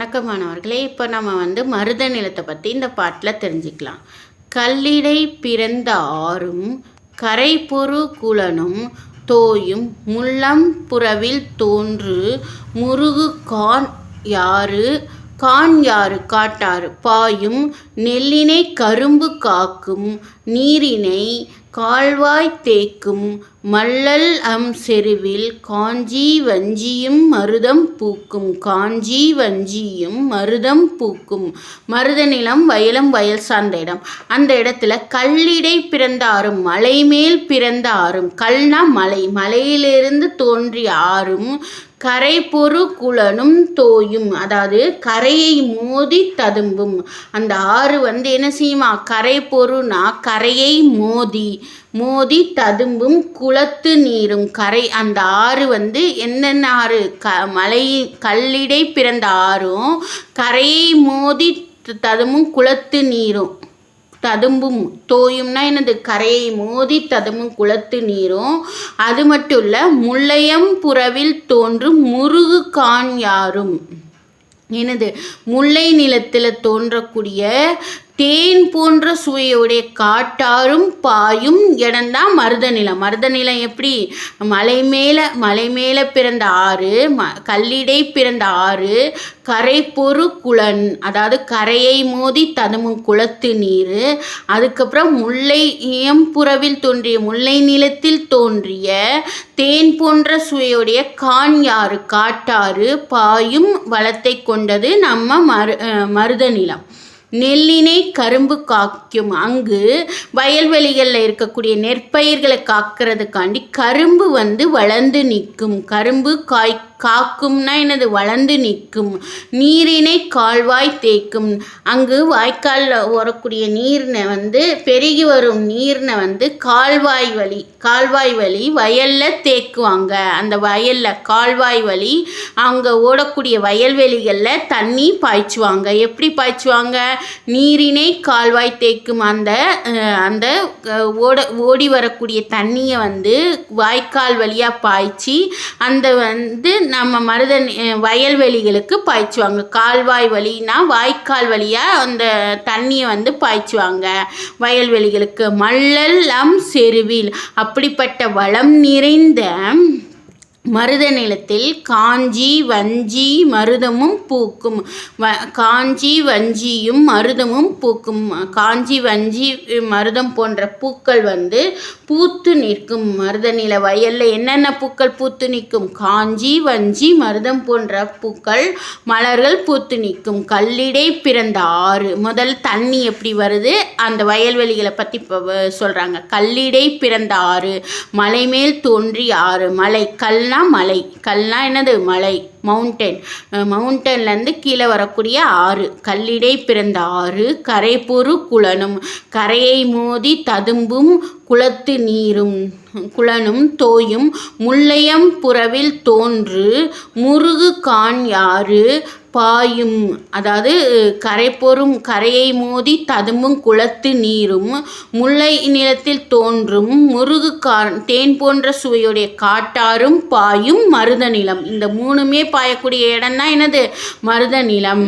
வணக்கம் மாணவர்களே இப்போ நம்ம வந்து மருத நிலத்தை பற்றி இந்த பாட்டில் தெரிஞ்சுக்கலாம். கல்லிடை பிறந்த ஆறும் கரைபொரு குலனும் தோயும் முள்ளம் புறவில் தோன்று முருகு கான் யாரு காண்யாறு காட்டாறு பாயும் நெல்லினை கரும்பு காக்கும் நீரினை கால்வாய் தேக்கும் மல்லல் அம் செருவில் காஞ்சி வஞ்சியும் மருதம் பூக்கும் காஞ்சி வஞ்சியும் மருதம் பூக்கும். மருத நிலம் வயலும் வயல் சார்ந்த இடம். அந்த இடத்துல கல்லிடை பிறந்த ஆறும் மலை மேல் பிறந்த ஆறும். கல்னா மலை மலையிலிருந்து தோன்றிய ஆறும் கரை பொறு குளனும் தோயும். அதாவது கரையை மோதி ததும்பும். அந்த ஆறு வந்து என்ன செய்யுமா? கரை பொறுனா கரையை மோதி மோதி ததும்பும் குளத்து நீரும். கரை அந்த ஆறு வந்து என்னென்ன ஆறு? க மலை கல்லிடை பிறந்த ஆறும் கரையை மோதி ததும்பும் குளத்து நீரும். ததும்பும் தோயும்னா எனது கரையை மோதி ததும்பும் குளத்து நீரும். அது மட்டும் இல்லை முல்லையம் புறவில் தோன்றும் முருகு கான் யாரும். எனது முல்லை நிலத்தில் தோன்றக்கூடிய தேன் போன்ற சுவையுடைய காட்டாரும் பாயும் இடம்தான் மருத நிலம் மருத நிலம் எப்படி? மலை மேலே மலை மேலே பிறந்த ஆறு ம கல்லிடை பிறந்த ஆறு கரை பொறு குளன் அதாவது கரையை மோதி ததுமும் குளத்து நீர் அதுக்கப்புறம் முல்லை இயம்புறவில் தோன்றிய முல்லை நிலத்தில் தோன்றிய தேன் போன்ற சுவையுடைய கான்யாறு காட்டாறு பாயும் வளத்தை கொண்டது நம்ம மரு மருத நிலம் நெல்லினை கரும்பு காக்கும். அங்கு வயல்வெளிகளில் இருக்கக்கூடிய நெற்பயிர்களை காக்கிறதுக்காண்டி கரும்பு வந்து வளர்ந்து நிற்கும். கரும்பு காய் காக்கும்னா எனது வளர்ந்து நிற்கும். நீரினை கால்வாய் தேய்க்கும். அங்கு வாய்க்காலில் ஓரக்கூடிய நீர்னை வந்து பெருகி வரும் நீர்னை வந்து கால்வாய் வழி கால்வாய் வழி வயலில் தேக்குவாங்க. அந்த வயலில் கால்வாய் வழி அங்கே ஓடக்கூடிய வயல்வெளிகளில் தண்ணி பாய்ச்சுவாங்க. எப்படி பாய்ச்சுவாங்க? நீரினை கால்வாய் தேய்க்கும். அந்த அந்த ஓட ஓடி வரக்கூடிய தண்ணியை வந்து வாய்க்கால் வழியாக பாய்ச்சி அந்த வந்து நம்ம மருத வயல்வெளிகளுக்கு பாய்ச்சுவாங்க. கால்வாய் வழினா வாய்க்கால் வழியாக அந்த தண்ணியை வந்து பாய்ச்சுவாங்க. வயல்வெளிகளுக்கு மல்லல் செருவில். அப்படிப்பட்ட வளம் நிறைந்த மருத நிலத்தில் காஞ்சி வஞ்சி மருதமும் பூக்கும். வ காஞ்சி வஞ்சியும் மருதமும் பூக்கும். காஞ்சி வஞ்சி மருதம் போன்ற பூக்கள் வந்து பூத்து நிற்கும். மருத நில வயலில் என்னென்ன பூக்கள் பூத்து நிற்கும்? காஞ்சி வஞ்சி மருதம் போன்ற பூக்கள் மலர்கள் பூத்து நிற்கும். கல்லிடை பிறந்த ஆறு. முதல் தண்ணி எப்படி வருது? அந்த வயல்வெளிகளை பற்றி இப்போ சொல்கிறாங்க கல்லிடை பிறந்த ஆறு மலை மேல் தோன்றி ஆறு. மலை கல் கல்னா மலை. கல்னா என்னது? மலை. மவுண்டன் மவுண்டன்லேருந்து கீழே வரக்கூடிய ஆறு. கல்லிடை பிறந்த ஆறு கரைப்புறு குளனும். கரையை மோதி ததும்பும் குளத்து நீரும். குளனும் தோயும். முள்ளையம் புறவில் தோன்று முருகு கான் யாறு பாயும். அதாவது கரை பொறும் கரையை மோதி ததும்பும் குளத்து நீரும் முல்லை நிலத்தில் தோன்றும் முருகு கா தேன் போன்ற சுவையுடைய காட்டாரும் பாயும் மருத நிலம் இந்த மூணுமே பாயக்கூடிய இடம்னா என்னது? மருத நிலம்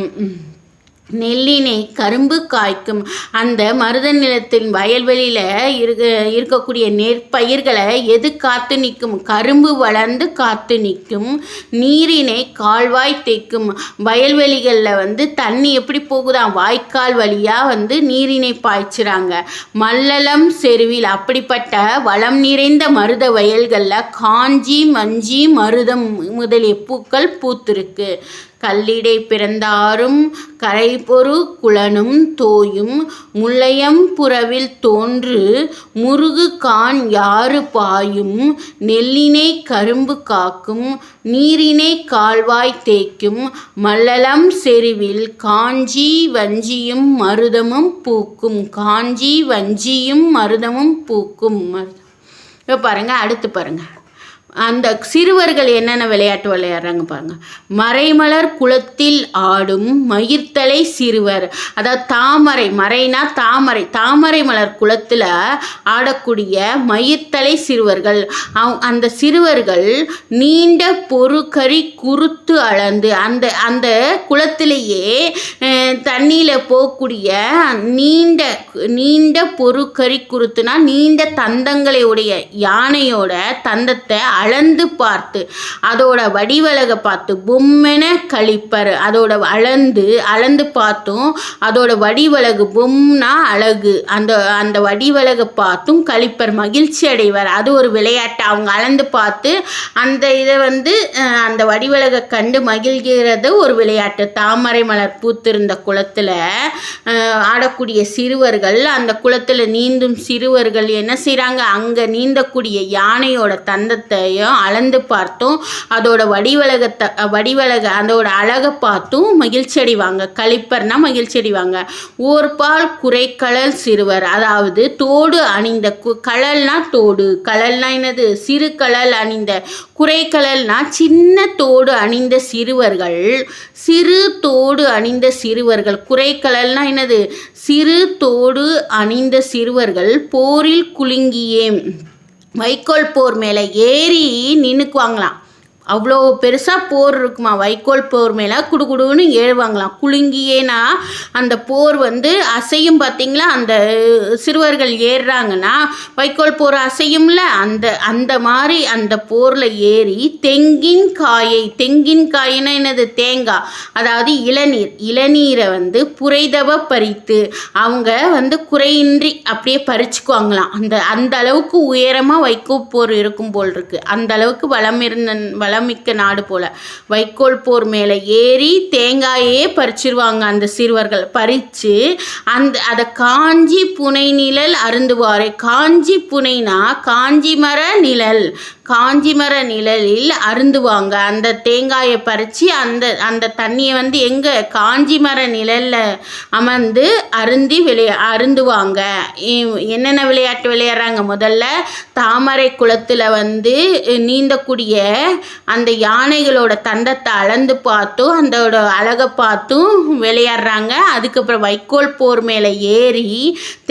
நெல்லினை கரும்பு காய்க்கும். அந்த மருத நிலத்தின் வயல்வெளியில் இருக்க இருக்கக்கூடிய நெற்பயிர்களை எது காத்து நிற்கும்? கரும்பு வளர்ந்து காத்து நிற்கும். நீரினை கால்வாய் தேய்க்கும். வயல்வெளிகளில் வந்து தண்ணி எப்படி போகுதான் வாய்க்கால் வழியாக வந்து நீரினை பாய்ச்சுறாங்க. மல்லலம் செருவில் அப்படிப்பட்ட வளம் நிறைந்த மருத வயல்களில் காஞ்சி மஞ்சி மருதம் முதலிய பூக்கள் பூத்திருக்கு. கல்லிடை பிறந்தாரும் கரைபொரு குளனும் தோயும் முல்லையம் புறவில் தோன்று முருகு கான் யாறு பாயும் நெல்லினை கரும்பு காக்கும் நீரினை கால்வாய் தேய்க்கும் மல்லலம் செருவில் காஞ்சி வஞ்சியும் மருதமும் பூக்கும் காஞ்சி வஞ்சியும் மருதமும் பூக்கும். இப்போ பாருங்கள் அடுத்து பாருங்கள் அந்த சிறுவர்கள் என்னென்ன விளையாட்டு விளையாடுறாங்க பாருங்கள் மறைமலர் குளத்தில் ஆடும் மயிர்த்தலை சிறுவர். அதாவது தாமரை மறைனா தாமரை. தாமரை மலர் குளத்தில் ஆடக்கூடிய மயிர்த்தலை சிறுவர்கள். அவ் அந்த சிறுவர்கள் நீண்ட பொறுக்கறி குறுத்து அளந்து அந்த அந்த குளத்திலேயே தண்ணியில் போகக்கூடிய நீண்ட நீண்ட பொறுக்கறி குறுத்துனா நீண்ட தந்தங்களை உடைய யானையோட தந்தத்தை அளந்து பார்த்து அதோட வடிவழகை பார்த்து பொம்மென கழிப்பர். அதோட அளந்து அளந்து பார்த்தும் அதோட வடிவழகு பொம்னா அழகு. அந்த அந்த வடிவழகை பார்த்தும் கழிப்பர் மகிழ்ச்சி அடைவர். அது ஒரு விளையாட்டு. அவங்க அளந்து பார்த்து அந்த இதை வந்து அந்த வடிவழகை கண்டு மகிழ்கிறது ஒரு விளையாட்டு. தாமரை மலர் பூத்திருந்த குளத்தில் ஆடக்கூடிய சிறுவர்கள் அந்த குளத்தில் நீந்தும் சிறுவர்கள் என்ன செய்கிறாங்க அங்கே நீந்தக்கூடிய யானையோட தந்தத்தையும் அளந்து பார்த்தும் அதோட வடிவழகத்தை வடிவழக அதோட அழகை பார்த்தும் மகிழ்ச்சி அடைவாங்க. கழிப்பர்னா மகிழ்ச்சி அடைவாங்க. ஓர்பால் குறைக்கழல் சிறுவர் அதாவது தோடு அணிந்த கு கழல்னா தோடு கழல்னா என்னது? சிறு கழல் அணிந்த குறைக்கழல்னா சின்ன தோடு அணிந்த சிறுவர்கள் சிறு தோடு அணிந்த சிறுவர்கள் குறைக்கழல்னா என்னது? சிறு தோடு அணிந்த சிறுவர்கள் போரில் குலுங்கியே. வைக்கோல் போர் மேலே ஏறி நின்றுக்குவாங்களாம் அவ்வளோ பெருசாக போர் இருக்குமா? வைக்கோல் போர் மேலே குடுகுடுன்னு ஏறுவாங்களாம் குலுங்கியேனா அந்த போர் வந்து அசையும் பார்த்தீங்களா அந்த சிறுவர்கள் ஏறுறாங்கன்னா வைக்கோல் போர் அசையும்ல? அந்த அந்த மாதிரி அந்த போரில் ஏறி தெங்கின் காயை தெங்கின் காயினா என்னது? தேங்காய் அதாவது இளநீர். இளநீரை வந்து புரைதவ பறித்து அவங்க வந்து குறையின்றி அப்படியே பறிச்சுக்குவாங்களாம். அந்த அந்த அளவுக்கு உயரமாக வைக்கோல் போர் இருக்கும் போல் இருக்குது அந்த அளவுக்கு வளம் இருந்த வளமிக்க நாடு போல. வைக்கோல் போர் மேலே ஏறி தேங்காயே பறிச்சிருவாங்க அந்த சிறுவர்கள். பறித்து அந்த அதை காஞ்சி புனை நிழல் அருந்துவாரே. காஞ்சி புனைனா காஞ்சி மர நிழல். காஞ்சிமர நிழலில் அருந்துவாங்க. அந்த தேங்காயை பறித்து அந்த அந்த தண்ணியை வந்து எங்கே காஞ்சிமர நிழலில் அமர்ந்து அருந்தி விளையா அருந்துவாங்க. என்னென்ன விளையாட்டு விளையாடுறாங்க? முதல்ல தாமரை குளத்தில் வந்து நீந்தக்கூடிய அந்த யானைகளோட தந்தத்தை அளந்து பார்த்தும் அதோட அழகை பார்த்தும் விளையாடுறாங்க. அதுக்கப்புறம் வைக்கோல் போர் மேலே ஏறி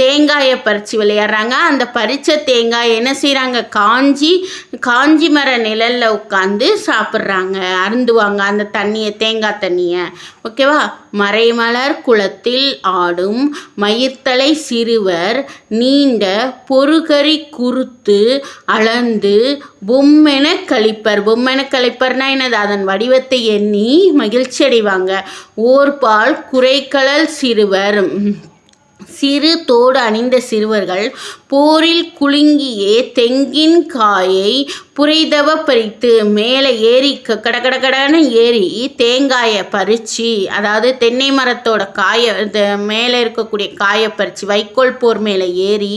தேங்காயை பறித்து விளையாடுறாங்க. அந்த பறித்த தேங்காய் என்ன செய்கிறாங்க காஞ்சி காஞ்சி மர நிழலில் உட்காந்து சாப்பிட்றாங்க. அருந்துவாங்க அந்த தண்ணியை தேங்காய் தண்ணியை. ஓகேவா? மறைமலர் குளத்தில் ஆடும் மயிர்த்தலை சிறுவர் நீண்ட பொறுகறி குறுத்து அளந்து பொம்மென கழிப்பர். பொம்மென கழிப்பர்னா என்னது? அதன் வடிவத்தை எண்ணி மகிழ்ச்சி அடைவாங்க. ஓர்பால் குறைக்கலல் சிறுவர். சிறு தோடு அணிந்த சிறுவர்கள் போரில் குலுங்கியே தெங்கின் காயை புரைதவ பறித்து மேலே ஏறி க- கட கட ஏறி தேங்காயை பறித்து அதாவது தென்னை மரத்தோட காயை இந்த மேலே இருக்கக்கூடிய காயை பறித்து வைக்கோல் போர் மேலே ஏறி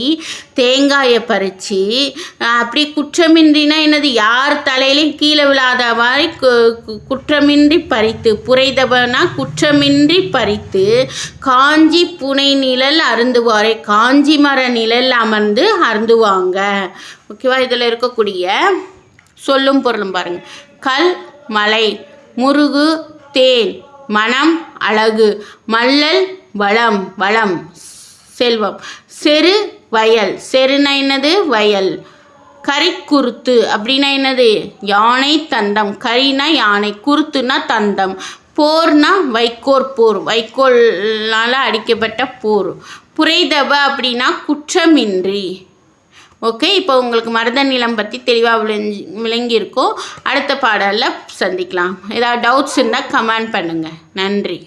தேங்காயை பறித்து அப்படி குற்றமின்றினா என்னது? யார் தலையிலையும் கீழே விழாத மாதிரி கு- கு- குற்றமின்றி பறித்து புரைதவனா குற்றமின்றி பறித்து காஞ்சி புனை நிழல் அருந்துவாரே காஞ்சி மர நிழல் வந்து அருந்துவாங்க. ஓகேவா? இதில் இருக்கக்கூடிய சொல்லும் பொருளும் பாருங்கள் கல் மலை முருகு தேன் மனம் அழகு மல்லல் வளம் வளம் செல்வம். செரு வயல். செருனா என்னது? வயல். கரிக்குருத்து அப்படின்னா என்னது? யானை தந்தம். கரினா யானை குருத்துனா தந்தம். போர்னா வைக்கோற் போர். வைக்கோல்னால் அடிக்கப்பட்ட போர். புரிதவ அப்படின்னா குற்றமின்றி. ஓகே இப்போ உங்களுக்கு மருத நிலம் பற்றி தெளிவாக விளங்கி விளங்கியிருக்கோ அடுத்த பாடலில் சந்திக்கலாம். ஏதாவது டவுட்ஸ் இருந்தால் கமெண்ட் பண்ணுங்கள் நன்றி.